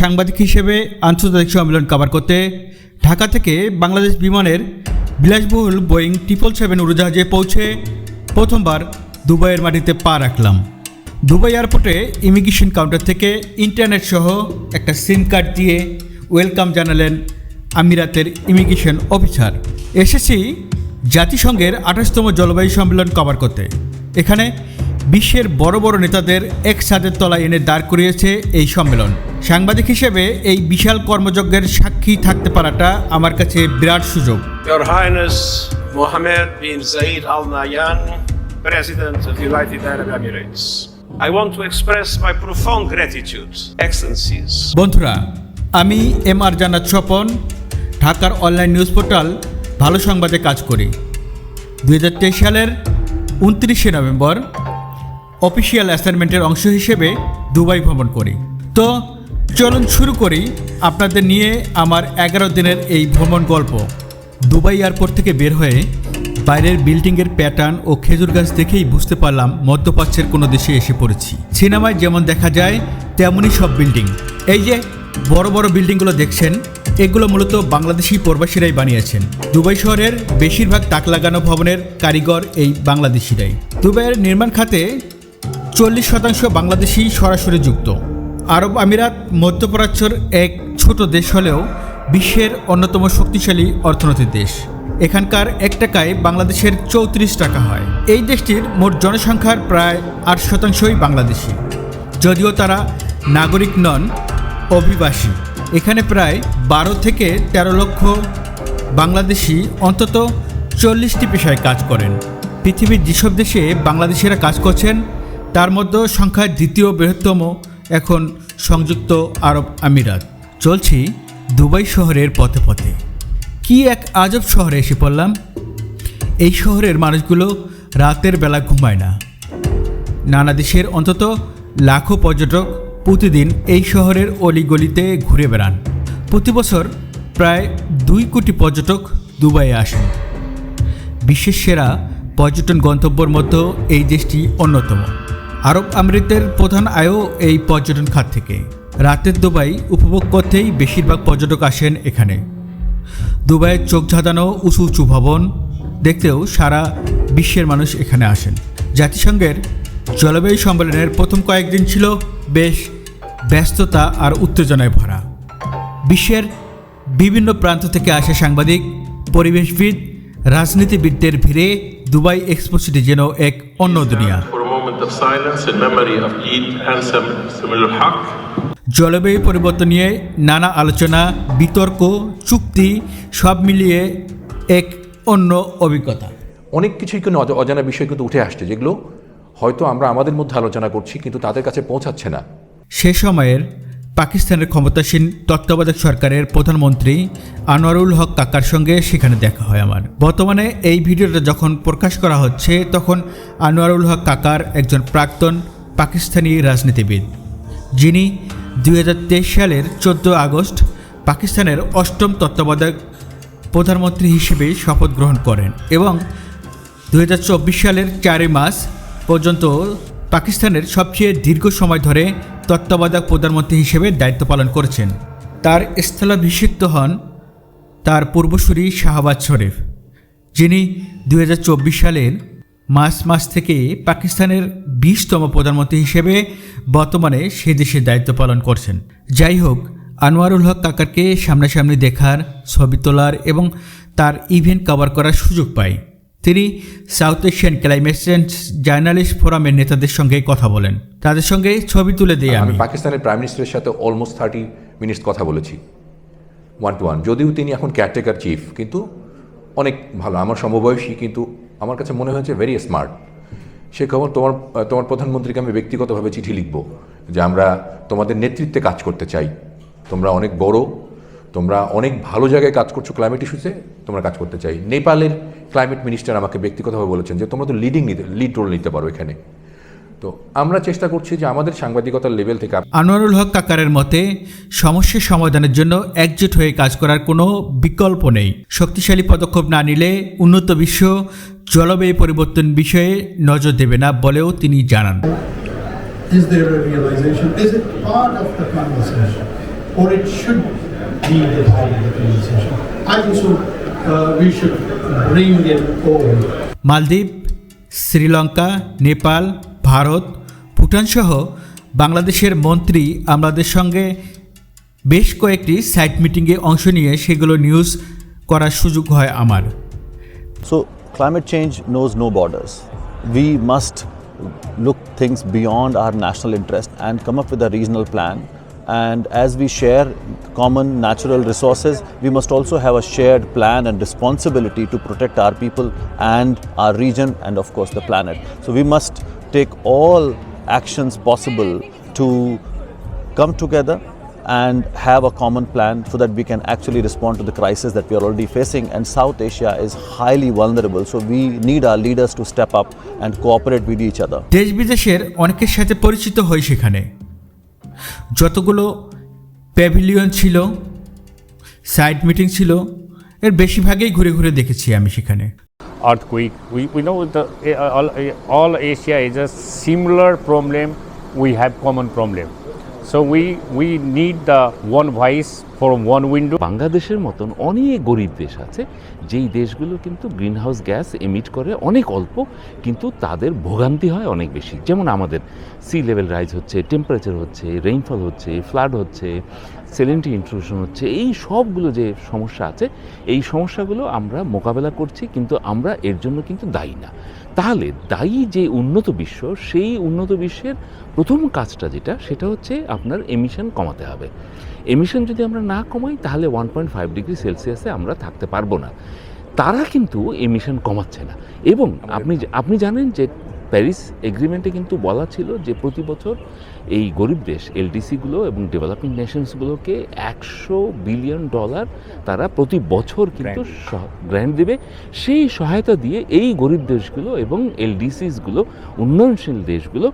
সাংবাদিক হিসেবে আন্তর্জাতিক সম্মেলন কভার করতে ঢাকা থেকে বাংলাদেশ বিমানের বিলাসবহুল বোয়িং ট্রিপল সেভেন উড়োজাহাজে পৌঁছে প্রথমবার দুবাইয়ের মাটিতে পা রাখলাম। দুবাই এয়ারপোর্টে ইমিগ্রেশন কাউন্টার থেকে ইন্টারনেট সহ একটা সিম কার্ড দিয়ে ওয়েলকাম জানালেন আমিরাতের ইমিগ্রেশন অফিসার। এসেছি জাতিসংঘের আঠাশতম জলবায়ু সম্মেলন কভার করতে। এখানে বিশ্বের বড় বড় নেতাদের এক ছাদের তলায় এনে দাঁড় করিয়েছে এই সম্মেলন। সাংবাদিক হিসেবে এই বিশাল কর্মযজ্ঞের সাক্ষী থাকতে পারাটা আমার কাছে বিরাট সুযোগ। Your Highness Mohammed bin Zayed Al Nahyan, President of the United Arab Emirates. I want to express my profound gratitude, Excellencies, বন্ধুরা আমি এম আর জান্নাত স্বপন ঢাকার অনলাইন নিউজ পোর্টাল ভালো সংবাদে কাজ করি। দুই সালের উনত্রিশে নভেম্বর অফিসিয়াল অ্যাসাইনমেন্টের অংশ হিসেবে দুবাই ভ্রমণ করি। তো চলুন শুরু করি আপনাদের নিয়ে আমার এগারো দিনের এই ভ্রমণ গল্প। দুবাই এয়ারপোর্ট থেকে বের হয়ে বাইরের বিল্ডিংয়ের প্যাটার্ন ও খেজুর গাছ দেখেই বুঝতে পারলাম মধ্যপ্রাচ্যের কোনো দেশে এসে পড়েছি। সিনেমায় যেমন দেখা যায়, তেমনই সব বিল্ডিং। এই যে বড় বড় বিল্ডিংগুলো দেখছেন, এগুলো মূলত বাংলাদেশি প্রবাসীরাই বানিয়েছেন। দুবাই শহরের বেশিরভাগ তাক লাগানো ভবনের কারিগর এই বাংলাদেশিরাই। দুবাইয়ের নির্মাণ খাতে চল্লিশ শতাংশ বাংলাদেশি সরাসরি যুক্ত। আরব আমিরাত, মধ্যপ্রাচ্যর এক ছোট দেশ হলেও বিশ্বের অন্যতম শক্তিশালী অর্থনৈতিক দেশ। এখানকার এক টাকায় বাংলাদেশের চৌত্রিশ টাকা হয়। এই দেশটির মোট জনসংখ্যার প্রায় আট শতাংশই বাংলাদেশি। যদিও তারা নাগরিক নন, অভিবাসী। এখানে প্রায় বারো থেকে ১৩ লক্ষ বাংলাদেশি অন্তত চল্লিশটি পেশায় কাজ করেন। পৃথিবীর যেসব দেশে বাংলাদেশিরা কাজ করছেন তার মধ্যে সংখ্যায় দ্বিতীয় বৃহত্তম এখন সংযুক্ত আরব আমিরাত। চলছি দুবাই শহরের পথে পথে। কি এক আজব শহরে এসে পড়লাম। এই শহরের মানুষগুলো রাতের বেলা ঘুমায় না। নানা দেশের অন্তত লাখো পর্যটক প্রতিদিন এই শহরের অলিগলিতে ঘুরে বেড়ান। প্রতি বছর প্রায় দুই কোটি পর্যটক দুবাইয়ে আসেন। বিশ্বের সেরা পর্যটন গন্তব্যর মধ্যে এই দেশটি অন্যতম। আরব আমিরাতের প্রধান আয়ও এই পর্যটন খাত থেকে। রাতের দুবাই উপভোগ করতেই বেশিরভাগ পর্যটক আসেন এখানে। দুবাইয়ের চোখ ঝাঁদানো উঁচু উঁচু ভবন দেখতেও সারা বিশ্বের মানুষ এখানে আসেন। জাতিসংঘের জলবায়ু সম্মেলনের প্রথম কয়েকদিন ছিল বেশ ব্যস্ততা আর উত্তেজনায় ভরা। বিশ্বের বিভিন্ন প্রান্ত থেকে আসা সাংবাদিক, পরিবেশবিদ, রাজনীতিবিদদের ভিড়ে দুবাই এক্সপো সিটি যেন এক অন্য দুনিয়া। Moment of silence in memory of Eid Ansam Samil Haq. জলবায়ু পরিবর্তন নিয়ে নানা আলোচনা বিতর্ক চুক্তি সব মিলিয়ে এক অন্য অভিজ্ঞতা অনেক কিছুই কিন্তু অজানা বিষয় কিন্তু উঠে আসছে যেগুলো হয়তো আমরা আমাদের মধ্যে আলোচনা করছি কিন্তু তাদের কাছে পৌঁছাচ্ছে না সে সময়ের পাকিস্তানের ক্ষমতাসীন তত্ত্বাবধায়ক সরকারের প্রধানমন্ত্রী আনোয়ারুল হক কাকার সঙ্গে সেখানে দেখা হয় আমার। বর্তমানে এই ভিডিওটা যখন প্রকাশ করা হচ্ছে, তখন আনোয়ারুল হক কাকার একজন প্রাক্তন পাকিস্তানি রাজনীতিবিদ, যিনি দু হাজার তেইশ সালের চোদ্দ আগস্ট পাকিস্তানের অষ্টম তত্ত্বাবধায়ক প্রধানমন্ত্রী হিসেবে শপথ গ্রহণ করেন এবং দু হাজার চব্বিশ সালের চারই মাস পর্যন্ত পাকিস্তানের সবচেয়ে দীর্ঘ সময় ধরে তত্ত্বাবধায়ক প্রধানমন্ত্রী হিসেবে দায়িত্ব পালন করেছেন। তার স্থলাভিষিক্ত হন তার পূর্বসূরি শাহবাজ শরীফ, যিনি দু হাজার চব্বিশ সালের মার্চ মাস থেকে পাকিস্তানের বিশতম প্রধানমন্ত্রী হিসেবে বর্তমানে সে দেশে দায়িত্ব পালন করছেন। যাই হোক, আনোয়ারুল হক কাকারকে সামনাসামনি দেখার, ছবি তোলার এবং তার ইভেন্ট কভার করার সুযোগ পাই তিনি South Asian climate change journalist ফোরামের নেতাদের সঙ্গে কথা বলেন। তাদের সঙ্গে ছবি তুলে দিয়ে আমি পাকিস্তানের প্রাইম মিনিস্টারের সাথে অলমোস্ট থার্টি মিনিটস কথা বলেছি। ওয়ান টু ওয়ান যদিও তিনি এখন কেয়ারটেকার চিফ কিন্তু অনেক ভালো। আমার সমবয়সী কিন্তু আমার কাছে মনে হয়েছে ভেরি স্মার্ট সে খবর তোমার তোমার প্রধানমন্ত্রীকে আমি ব্যক্তিগতভাবে চিঠি লিখব যে আমরা তোমাদের নেতৃত্বে কাজ করতে চাই। তোমরা অনেক বড় তোমরা অনেক ভালো জায়গায় কাজ করছ ক্লাইমেট ইস্যুতে তোমরা কাজ করতে চাই। নেপালের ক্লাইমেট মিনিস্টার আমাকে ব্যক্তিগতভাবে বলেছেন যে তোমরা তো লিডিং নিতে লিড রোল নিতে পারো এখানে। তো আমরা চেষ্টা করছি যে আমাদের সাংবাদিকতার লেভেল থেকে আনোয়ারুল হক কাকারের মতে সমস্যার সমাধানের জন্য একজোট হয়ে কাজ করার কোনো বিকল্প নেই। শক্তিশালী পদক্ষেপ না নিলে উন্নত বিশ্ব জলবায়ু পরিবর্তন বিষয়ে নজর দেবে না বলেও তিনি জানান। Is there a realization? Is it part of the conversation? or it should be the type of. I think so, uh, we should bring them over. Maldives. Sri Lanka Nepal Bharat Bhutan সহ বাংলাদেশের মন্ত্রী আমাদের সঙ্গে বেশ কয়েকটি সাইট মিটিংয়ে অংশ নিয়ে সেগুলো নিউজ করার সুযোগ হয় আমার so climate change knows no borders we must look things beyond our national interest and come up with a regional plan And as we share common natural resources, we must also have a shared plan and responsibility to protect our people and our region and of course the planet. So we must take all actions possible to come together and have a common plan so that we can actually respond to the crisis that we are already facing. And South Asia is highly vulnerable, so we need our leaders to step up and cooperate with each other. দেশ বিদেশের অনেকের সাথে পরিচিত হই সেখানে যতগুলো pavilion ছিল side meeting ছিল এর বেশিরভাগেই ঘুরে ঘুরে দেখেছি আমি সেখানে। Earthquake we we know the all all Asia is a similar problem we have common problem so we we need the one voice for one window বাংলাদেশের মতন অনেক গরিব দেশ আছে যেই দেশগুলো কিন্তু গ্রিনহাউস গ্যাস এমিট করে অনেক অল্প, কিন্তু তাদের ভোগান্তি হয় অনেক বেশি। যেমন আমাদের সি লেভেল রাইজ হচ্ছে টেম্পারেচার হচ্ছে রেইনফল হচ্ছে ফ্লাড হচ্ছে সেলেন্টি ইন্ট্রুশন হচ্ছে, এই সবগুলো যে সমস্যা আছে, এই সমস্যাগুলো আমরা মোকাবেলা করছি, কিন্তু আমরা এর জন্য কিন্তু দায়ী না। তাহলে দায়ী যে উন্নত বিশ্ব, সেই উন্নত বিশ্বের প্রথম কাজটা যেটা, সেটা হচ্ছে আপনার এমিশন কমাতে হবে। এমিশন যদি আমরা না কমাই, তাহলে ওয়ান পয়েন্ট ফাইভ ডিগ্রি সেলসিয়াসে আমরা থাকতে পারব না। তারা কিন্তু এমিশন কমাচ্ছে না। এবং আপনি আপনি জানেন যে প্যারিস এগ্রিমেন্টে কিন্তু বলা ছিল যে প্রতি বছর এই গরিব দেশ এলডিসিগুলো এবং ডেভেলপিং নেশনসগুলোকে একশো বিলিয়ন ডলার তারা প্রতি বছর কিন্তু গ্র্যান্ড দেবে। সেই সহায়তা দিয়ে এই গরিব দেশগুলো এবং এলডিসিসগুলো উন্নয়নশীল দেশগুলো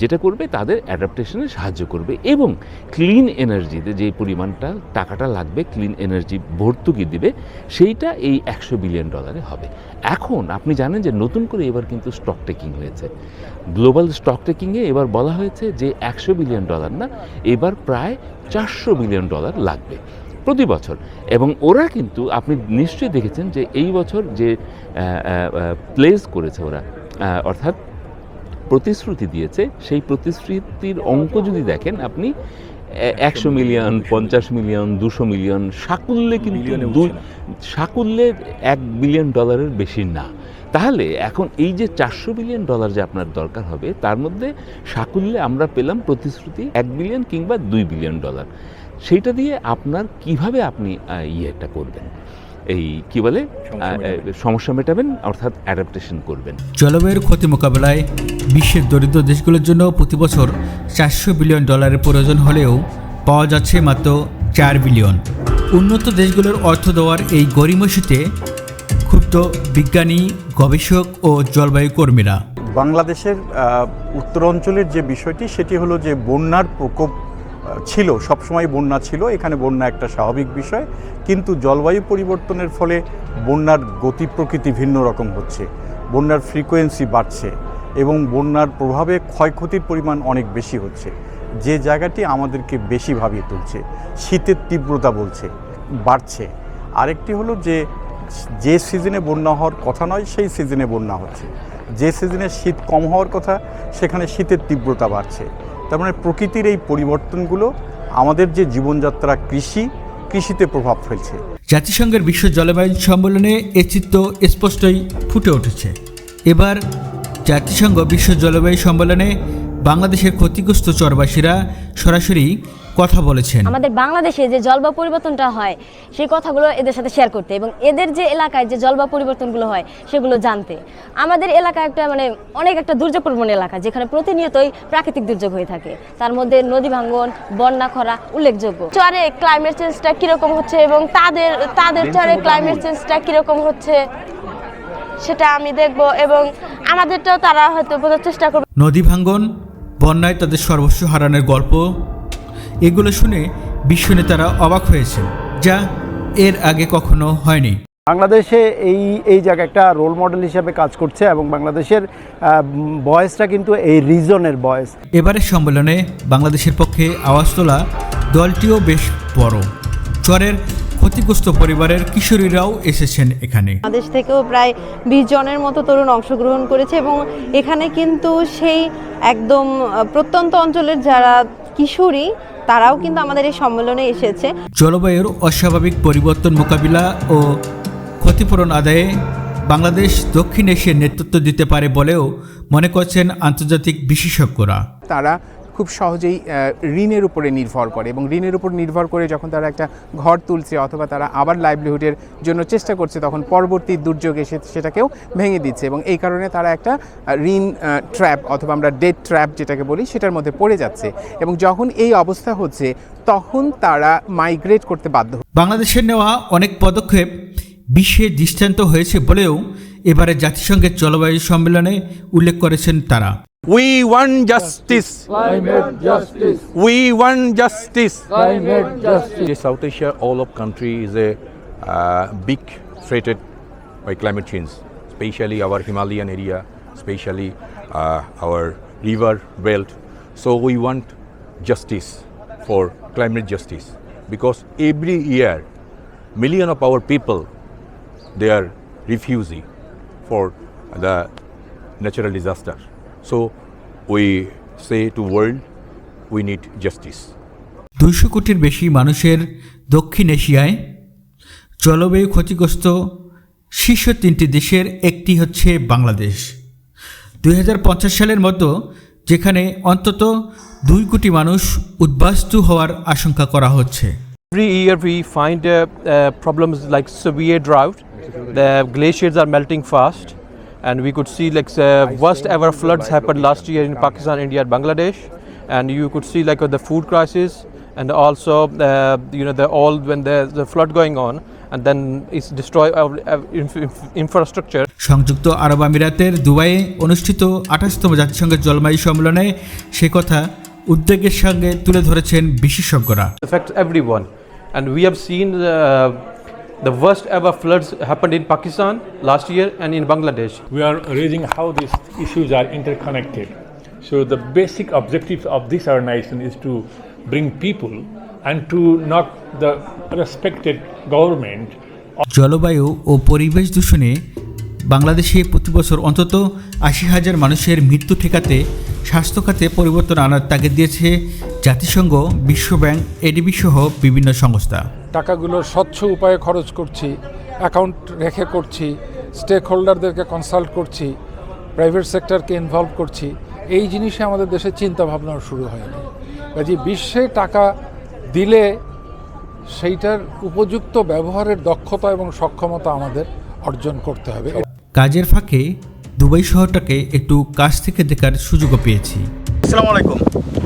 যেটা করবে তাদের অ্যাডাপ্টেশনে সাহায্য করবে এবং ক্লিন এনার্জিতে যে পরিমাণটা টাকাটা লাগবে ক্লিন এনার্জি ভর্তুকি দিবে সেইটা এই একশো বিলিয়ন ডলারে হবে। এখন আপনি জানেন যে নতুন করে এবার কিন্তু স্টক টেকিং হয়েছে। গ্লোবাল স্টক টেকিংয়ে এবার বলা হয়েছে যে একশো বিলিয়ন ডলার না এবার প্রায় চারশো বিলিয়ন ডলার লাগবে প্রতি বছর। এবং ওরা কিন্তু আপনি নিশ্চয়ই দেখেছেন যে এই বছর যে প্লেস করেছে ওরা অর্থাৎ প্রতিশ্রুতি দিয়েছে সেই প্রতিশ্রুতির অঙ্ক যদি দেখেন আপনি একশো মিলিয়ন পঞ্চাশ মিলিয়ন দুশো মিলিয়ন সাকুল্যে কিন্তু দুই সাকুল্যে এক বিলিয়ন ডলারের বেশি না। তাহলে এখন এই যে চারশো বিলিয়ন ডলার যে আপনার দরকার হবে তার মধ্যে সাকুল্যে আমরা পেলাম প্রতিশ্রুতি এক বিলিয়ন কিংবা দুই বিলিয়ন ডলার সেইটা দিয়ে আপনার কীভাবে আপনি ইয়েটা করবেন? এই কি বলে? সমস্যা মেটাবেন। অর্থাৎ অ্যাডাপ্টেশন করবেন। জলবায়ুর ক্ষতি মোকাবেলায় বিশ্বের দরিদ্র দেশগুলোর জন্য প্রতি বছর চারশো বিলিয়ন ডলারের প্রয়োজন হলেও পাওয়া যাচ্ছে মাত্র চার বিলিয়ন উন্নত দেশগুলোর অর্থ দেওয়ার এই গরিমসিতে ক্ষুব্ধ বিজ্ঞানী, গবেষক ও জলবায়ু কর্মীরা। বাংলাদেশের উত্তর অঞ্চলের যে বিষয়টি, সেটি হলো যে বন্যার প্রকোপ ছিল, সবসময় বন্যা ছিল, এখানে বন্যা একটা স্বাভাবিক বিষয়, কিন্তু জলবায়ু পরিবর্তনের ফলে বন্যার গতি প্রকৃতি ভিন্ন রকম হচ্ছে, বন্যার ফ্রিকোয়েন্সি বাড়ছে, এবং বন্যার প্রভাবে ক্ষয়ক্ষতির পরিমাণ অনেক বেশি হচ্ছে, যে জায়গাটি আমাদেরকে বেশি ভাবিয়ে তুলছে, শীতের তীব্রতা বলছে, বাড়ছে। আরেকটি হলো যে যে সিজনে বন্যা হওয়ার কথা নয়, সেই সিজনে বন্যা হচ্ছে। যে সিজনে শীত কম হওয়ার কথা, সেখানে শীতের তীব্রতা বাড়ছে। তার মানে প্রকৃতির এই পরিবর্তনগুলো আমাদের যে জীবনযাত্রা, কৃষি, কৃষিতে প্রভাব ফেলছে। জাতিসংঘের বিশ্ব জলবায়ু সম্মেলনে এ চিত্র স্পষ্টই ফুটে উঠেছে। এবার জাতিসংঘ বিশ্ব জলবায়ু সম্মেলনে বাংলাদেশের ক্ষতিগ্রস্ত চরবাসীরা সরাসরি কথা বলেছেন। আমাদের বাংলাদেশে যে জলবায়ু পরিবর্তনটা হয় সেই কথাগুলো এদের সাথে শেয়ার করতে এবং এদের যে এলাকায় যে জলবায়ু পরিবর্তনগুলো হয় সেগুলো জানতে। আমাদের এলাকা একটা মানে অনেক একটা দুর্যোগপ্রবণ এলাকা যেখানে প্রতিনিয়তই প্রাকৃতিক দুর্যোগ হয়ে থাকে। তার মধ্যে নদী ভাঙ্গন বন্যা খরা উল্লেখযোগ্য। চরে ক্লাইমেট চেঞ্জটা কীরকম হচ্ছে এবং তাদের তাদের চরে ক্লাইমেট চেঞ্জটা কীরকম হচ্ছে সেটা আমি দেখব এবং আমাদেরটাও তারা হয়তো বোঝার চেষ্টা করবে। নদী ভাঙ্গন বন্যায় তাদের সর্বস্ব হারানোর গল্প এগুলো শুনে বিশ্ব নেতারা অবাক হয়েছে যা এর আগে কখনো হয়নি। বাংলাদেশে এই এই জায়গা একটা রোল মডেল হিসেবে কাজ করছে এবং বাংলাদেশের বয়সটা কিন্তু এই রিজনের বয়স। এবারের সম্মেলনে বাংলাদেশের পক্ষে আওয়াজ তোলা দলটিও বেশ বড়। চরের ক্ষতিগ্রস্ত পরিবারের কিশোরীরাও এসেছেন এখানে। বাংলাদেশ থেকেও প্রায় বিশ জনের মতো তরুণ অংশগ্রহণ করেছে এবং এখানে কিন্তু সেই একদম প্রত্যন্ত অঞ্চলের যারা কিশোরী তারাও কিন্তু আমাদের এই সম্মেলনে এসেছে। জলবায়ুর অস্বাভাবিক পরিবর্তন মোকাবিলা ও ক্ষতিপূরণ আদায়ে বাংলাদেশ দক্ষিণ এশিয়ার নেতৃত্ব দিতে পারে বলেও মনে করছেন আন্তর্জাতিক বিশেষজ্ঞরা। তারা খুব সহজেই ঋণের উপরে নির্ভর করে এবং ঋণের উপর নির্ভর করে যখন তারা একটা ঘর তুলছে অথবা তারা আবার লাইভলিহুডের জন্য চেষ্টা করছে, তখন পরবর্তী দুর্যোগ এসে সেটাকেও ভেঙে দিচ্ছে এবং এই কারণে তারা একটা ঋণ ট্র্যাপ অথবা আমরা ডেট ট্র্যাপ যেটাকে বলি, সেটার মধ্যে পড়ে যাচ্ছে এবং যখন এই অবস্থা হচ্ছে, তখন তারা মাইগ্রেট করতে বাধ্য বাংলাদেশের নেওয়া অনেক পদক্ষেপ বিশ্বে দৃষ্টান্ত হয়েছে বলেও এবারে জাতিসংঘের জলবায়ু সম্মেলনে উল্লেখ করেছেন তারা। We want justice. Climate justice. We want justice. Climate justice. South Asia, all of country is a uh, big threatened by climate change, especially our Himalayan area, especially uh, our river belt. So we want justice for climate justice because every year million of our people they are refusing for the natural disaster. So we say to world we need justice দুইশো কোটির বেশি মানুষের দক্ষিণ এশিয়ায় জলবায়ু ক্ষতিগ্রস্ত শীর্ষ তিনটি দেশের একটি হচ্ছে বাংলাদেশ। দুই হাজার পঞ্চাশ সালের মতো যেখানে অন্তত দুই কোটি মানুষ উদ্বাস্তু হওয়ার আশঙ্কা করা হচ্ছে। Every year we find problems like severe drought the glaciers are melting fast and we could see like uh, worst ever floods happened last year in Pakistan, India, and Bangladesh. And you could see like uh, the food crisis, and also uh, you know the all when there's the flood going on, and then it's destroy our our inf- inf- infrastructure. সংযুক্ত আরব আমিরাতের দুবাইয়ে অনুষ্ঠিত আঠাশতম জাতিসংঘের জলবায়ু সম্মেলনে সে কথা উদ্বেগের সঙ্গে তুলে ধরেছেন বিশেষজ্ঞরা affects everyone. And we have seen uh, the worst ever floods happened in Pakistan last year and in Bangladesh. We are raising how these issues are interconnected. So the basic objective of this organization is to bring people and to knock the respected government জলবায়ু ও পরিবেশ দূষণে বাংলাদেশে প্রতি বছর অন্তত আশি হাজার মানুষের মৃত্যু ঠেকাতে স্বাস্থ্যখাতে পরিবর্তন আনার তাগিদ দিয়েছে জাতিসংঘ, বিশ্বব্যাংক, এডিবি সহ বিভিন্ন সংস্থা। টাকাগুলো স্বচ্ছ উপায়ে খরচ করছি, অ্যাকাউন্ট রেখে করছি স্টেক হোল্ডারদেরকে কনসাল্ট করছি, প্রাইভেট সেক্টরকে ইনভলভ করছি, এই জিনিসে আমাদের দেশে চিন্তা ভাবনাও শুরু হয়নি। কাজে বিশ্বে টাকা দিলে সেইটার উপযুক্ত ব্যবহারের দক্ষতা এবং সক্ষমতা আমাদের অর্জন করতে হবে। কাজের ফাঁকে দুবাই শহরটাকে একটু কাছ থেকে দেখার সুযোগও পেয়েছি। আসসালামু আলাইকুম।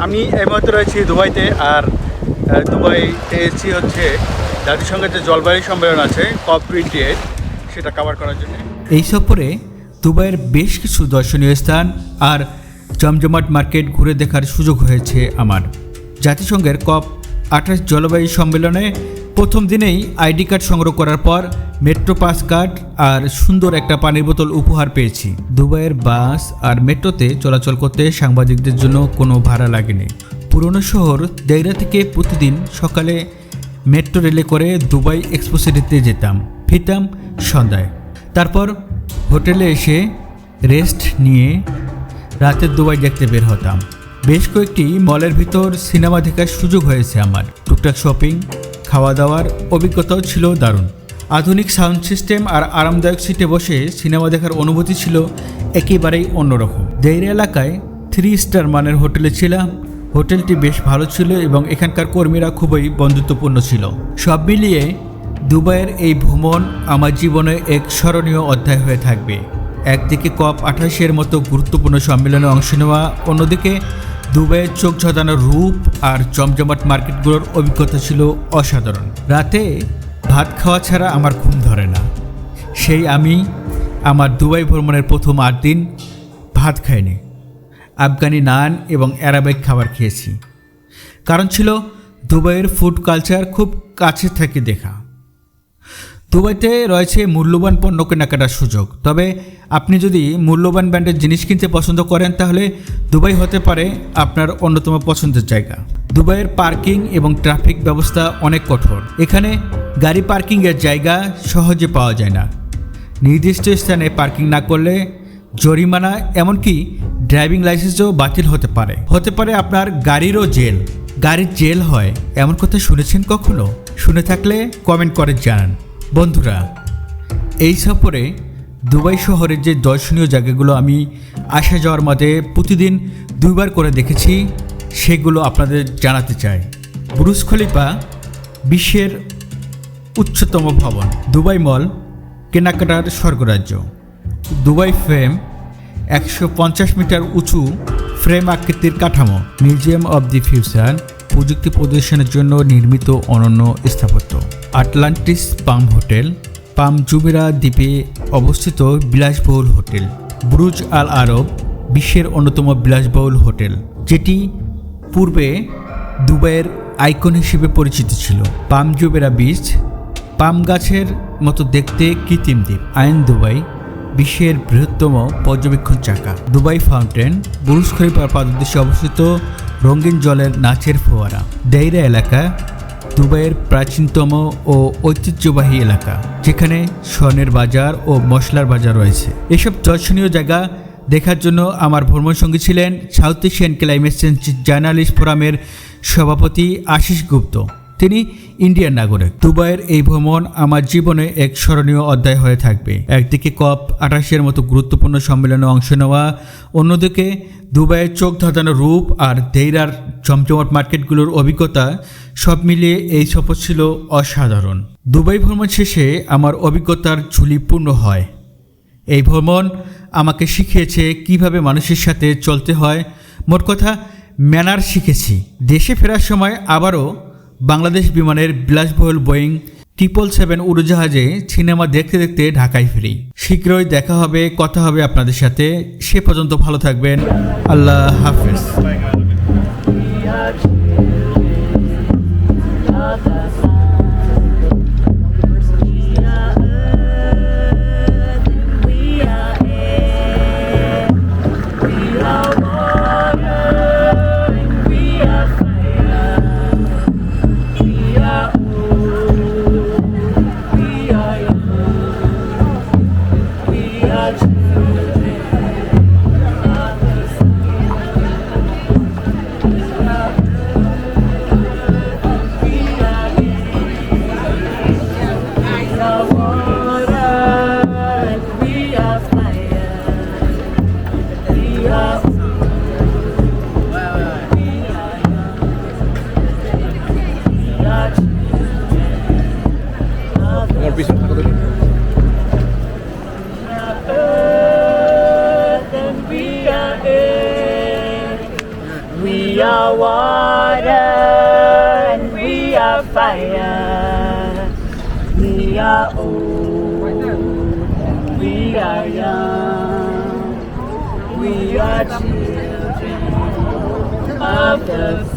আমি এই মুহূর্তে রয়েছি দুবাইতে আর দুবাইতে এসেছি হচ্ছে জাতিসংঘের যে জলবায়ু সম্মেলন আছে কপ টোয়েন্টি এইট সেটা কভার করার জন্য। এই সফরে দুবাইয়ের বেশ কিছু দর্শনীয় স্থান আর জমজমাট মার্কেট ঘুরে দেখার সুযোগ হয়েছে আমার। জাতিসংঘের কপ আঠাশ জলবায়ু সম্মেলনে প্রথম দিনেই আইডি কার্ড সংগ্রহ করার পর মেট্রো পাস কার্ড আর সুন্দর একটা পানির বোতল উপহার পেয়েছি। দুবাইয়ের বাস আর মেট্রোতে চলাচল করতে সাংবাদিকদের জন্য কোনো ভাড়া লাগেনি। পুরনো শহর দেইরা থেকে প্রতিদিন সকালে মেট্রো রেলে করে দুবাই এক্সপো সিটিতে যেতাম। ফিরতাম সন্ধ্যায়। তারপর হোটেলে এসে রেস্ট নিয়ে রাতের দুবাই দেখতে বের হতাম। বেশ কয়েকটি মলের ভিতর সিনেমা দেখার সুযোগ হয়েছে আমার। টুকটাক শপিং খাওয়া দাওয়ার অভিজ্ঞতাও ছিল দারুণ। আধুনিক সাউন্ড সিস্টেম আর আরামদায়ক সিটে বসে সিনেমা দেখার অনুভূতি ছিল একেবারেই অন্যরকম। দেইরা এলাকায় থ্রি স্টার মানের হোটেলে ছিলাম। হোটেলটি বেশ ভালো ছিল এবং এখানকার কর্মীরা খুবই বন্ধুত্বপূর্ণ ছিল। সব মিলিয়ে দুবাইয়ের এই ভ্রমণ আমার জীবনে এক স্মরণীয় অধ্যায় হয়ে থাকবে। একদিকে কপ আঠাশের মতো গুরুত্বপূর্ণ সম্মেলনে অংশ নেওয়া, অন্যদিকে দুবাইয়ের চোখ ঝাঁধানো রূপ আর জমজমাট মার্কেটগুলোর অভিজ্ঞতা ছিল অসাধারণ। রাতে ভাত খাওয়া ছাড়া আমার ঘুম ধরে না। সেই আমি আমার দুবাই ভ্রমণের প্রথম আট দিন ভাত খাইনি। আফগানি নান এবং অ্যারাবিক খাবার খেয়েছি। কারণ ছিল দুবাইয়ের ফুড কালচার খুব কাছে থেকে দেখা। দুবাইতে রয়েছে মূল্যবান পণ্য কেনাকাটার সুযোগ। তবে আপনি যদি মূল্যবান ব্র্যান্ডের জিনিস কিনতে পছন্দ করেন, তাহলে দুবাই হতে পারে আপনার অন্যতম পছন্দের জায়গা। দুবাইয়ের পার্কিং এবং ট্রাফিক ব্যবস্থা অনেক কঠোর। এখানে গাড়ি পার্কিংয়ের জায়গা সহজে পাওয়া যায় না। নির্দিষ্ট স্থানে পার্কিং না করলে জরিমানা, এমনকি ড্রাইভিং লাইসেন্সও বাতিল হতে পারে। হতে পারে আপনার গাড়িরও জেল। গাড়ির জেল হয়, এমন কথা শুনেছেন কখনো? শুনে থাকলে কমেন্ট করে জানান। বন্ধুরা, এই সফরে দুবাই শহরের যে দর্শনীয় জায়গাগুলো আমি আসা যাওয়ার মধ্যে প্রতিদিন দুইবার করে দেখেছি, সেগুলো আপনাদের জানাতে চাই। ব্রুজ খলিফা বিশ্বের উচ্চতম ভবন, দুবাই মল, কেনাকাটার স্বর্গরাজ্য। দুবাই ফ্রেম একশো পঞ্চাশ মিটার উঁচু ফ্রেম আকৃতির কাঠামো, মিউজিয়াম অব দি ফিউচার প্রযুক্তি প্রদর্শনের জন্য নির্মিত অনন্য স্থাপত্য। আটলান্টিস পাম হোটেল, পাম জুবেরা দ্বীপে অবস্থিত বিলাসবহুল হোটেল। ব্রুজ আল আরব, বিশ্বের অন্যতম বিলাসবহুল হোটেল, যেটি পূর্বে দুবাইয়ের আইকন হিসেবে পরিচিত ছিল। পাম জুবেরা বিচ, পাম গাছের মতো দেখতে কৃত্রিম দ্বীপ। আইন দুবাই, বিশ্বের বৃহত্তম পর্যবেক্ষণ চাকা। দুবাই ফাউন্টেন, বুরুজ খলিফার পাদদেশে অবস্থিত রঙিন জলের নাচের ফোয়ারা। ডেইরা এলাকা, দুবাইয়ের প্রাচীনতম ও ঐতিহ্যবাহী এলাকা, যেখানে স্বর্ণের বাজার ও মশলার বাজার রয়েছে। এসব দর্শনীয় জায়গা দেখার জন্য আমার ভ্রমণ সঙ্গী ছিলেন South Asian climate change journalist ফোরামের সভাপতি আশিস গুপ্ত। তিনি ইন্ডিয়ান নাগরিক। দুবাইয়ের এই ভ্রমণ আমার জীবনে এক স্মরণীয় অধ্যায় হয়ে থাকবে। একদিকে কপ আঠাশের মতো গুরুত্বপূর্ণ সম্মেলনে অংশ নেওয়া, অন্যদিকে দুবাইয়ের চোখ ধাঁধানো রূপ আর দেইরার জমজমাট মার্কেটগুলোর অভিজ্ঞতা, সব মিলিয়ে এই সফর ছিল অসাধারণ। দুবাই ভ্রমণ শেষে আমার অভিজ্ঞতার ঝুলি পূর্ণ হয়। এই ভ্রমণ আমাকে শিখিয়েছে কীভাবে মানুষের সাথে চলতে হয়। মোট কথা, ম্যানার শিখেছি। দেশে ফেরার সময় আবারও বাংলাদেশ বিমানের বিলাসবহুল বোয়িং ট্রিপল সেভেন উড়োজাহাজে সিনেমা দেখতে দেখতে ঢাকায় ফিরি। শীঘ্রই দেখা হবে, কথা হবে আপনাদের সাথে। সে পর্যন্ত ভালো থাকবেন। আল্লাহ হাফেজ। the